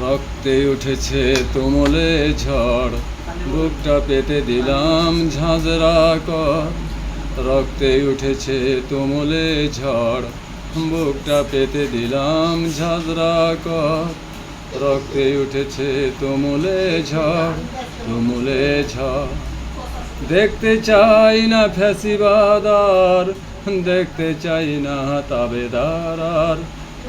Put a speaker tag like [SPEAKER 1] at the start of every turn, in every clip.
[SPEAKER 1] রক্তে উঠেছে তুমলে ঝড়। বুকটা পেতে দিলাম ঝাঁঝরা কর। রক্তে উঠেছে তুমলে ঝড়। বুকটা পেতে দিলাম ঝাঁঝরা কর। রক্তে উঠেছে তুমলে ঝড়, তুমুলে ঝড়। দেখতে চাই না ফ্যাসিবাদার দেখতে চাই না তাবেদার আর।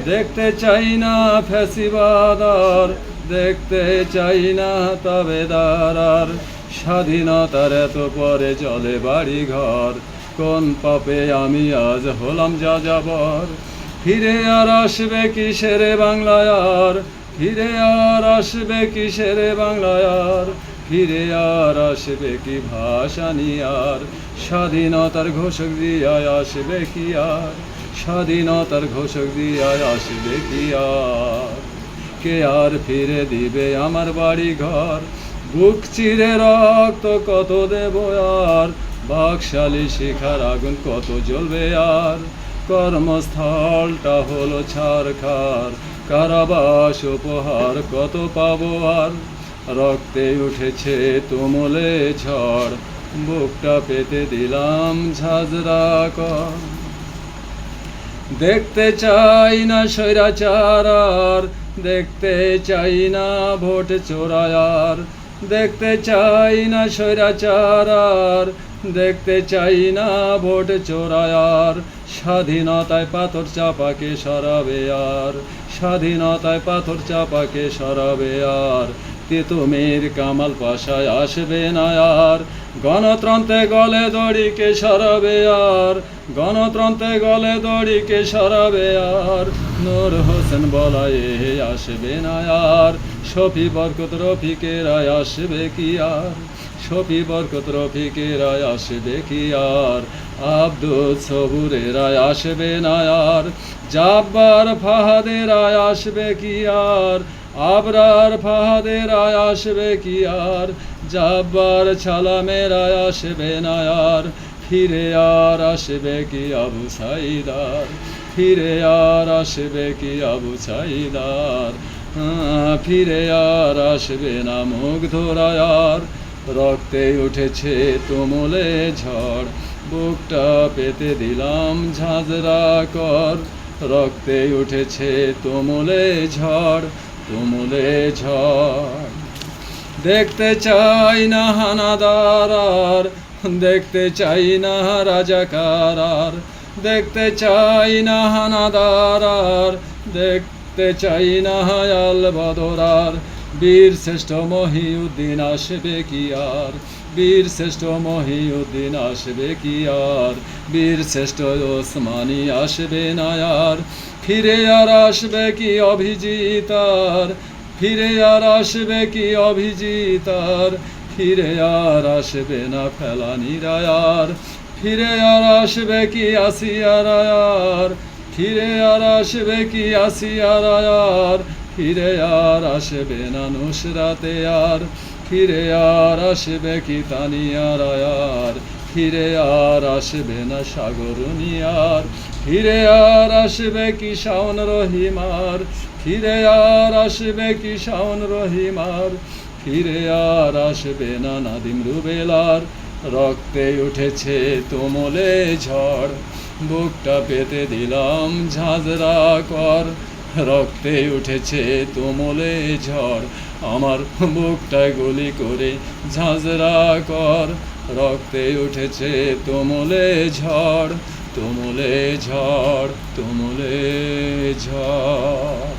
[SPEAKER 1] দেখতে চাই না ফ্যাসিবাদার দেখতে চাই না তাবেদার আর। স্বাধীনতার এত পরে চলে বাড়ি ঘর কোন পাপে আমি আজ হলাম যা যাবর ফিরে আর আসবে কিসের বাংলায় আর? ফিরে আর আসবে কিসের বাংলায় আর? ফিরে আর আসবে কি ভাষা নিয়ে আর? স্বাধীনতার ঘোষক দিয়ায় আসবে কি আর? স্বাধীনতার ঘোষক দিয়ায় আসবে কি আর? কে আর ফিরে দিবে আমার বাড়ি ঘর বুক চিরে রক্ত কত দেব আর? বাকশালী শিখার আগুন কত জ্বলবে আর? কর্মস্থলটা হলো ছারখার। কারাবাস উপহার কত পাবো আর? রক্তে উঠেছে তুমলে ঝড়। বুকটা পেতে দিলাম ঝাঁঝরা কর। দেখতে চাই না স্বৈরাচার আর, দেখতে চাই না ভোট চোরায়ার। দেখতে চাই না স্বৈরাচার আর, দেখতে চাই না ভোট চোরায়ার। স্বাধীনতায় পাথর চাপাকে সরাবে আর, স্বাধীনতায় পাথর চাপাকে সরাবে আর তেতুমের কামাল পাশায় আসবে না আর। গণতন্ত্রে গলে দড়িকে সরাবে আর। গণতন্ত্রে গলে দড়িকে সরাবে আর। নূর হোসেন বলায় আসবে না আর। শফি বরকত রফিকেরায় আসবে কি আর? শফি বরকত রফিকেরায় আসবে কি আর? আব্দুল সবুরেরায় আসবে না আর? জাব্বার ফাহাদেরায় আসবে কি আর? আবরার ফাহাদের আয় আসবে কি আর? জাব্বার ছালামের আয় আসবে না আর? ফিরে আর আসবে কি আবু সাইদার? ফিরে আর আসবে কি আবু সাইদার? ফিরে আর আসবে না মুখ ধরায়ার রক্তে উঠেছে তুমুলে ঝড়। বুকটা পেতে দিলাম ঝাঁঝরা কর। রক্তে উঠেছে তুমুলে ঝড় তুমুলে ঝড়। দেখতে চাই না হানাদার আর, দেখতে চাই না রাজাকার আর। দেখতে চাই না হানাদার আর, দেখতে চাই না হায়াল বদর আর বীর শ্রেষ্ঠ মহিউদ্দিন আসবে কি আর? বীর শ্রেষ্ঠ মহিউদ্দিন আসবে কি আর? বীর শ্রেষ্ঠ ওসমানি আসবে না আর? ফিরে আর আসবে কি অভিজিতার ফিরে আর আসবে কি অভিজিতার ফিরে আর আসবে না ফেলানি রায়ার? ফিরে আর আসবে কি আসিয়া রায়ার? ফিরে আর আসবে কি আসিয়া রায়ার ফিরে আর আসবে না নুসরাতে আর। ফিরে আর আসবে কি তানিয়া রায়ার ফিরে আর আসবে না সাগরনিয়ার ফিরে আর আসবে কি শাওন রহিমার? ফিরে আর আসবে কি শাওন রহিমার? ফিরে আর আসবে না নাদিম রুবেলার। রক্তে উঠেছে তোমলে ঝড়। বুকটা পেতে দিলাম ঝাঁঝরা কর। রক্তে উঠেছে তুমলে ঝড়। আমার বুকটা গুলি করে ঝাঁঝরা কর। রক্তে উঠেছে তুমলে ঝড়। তুমলে ঝড় তুমলে ঝড়।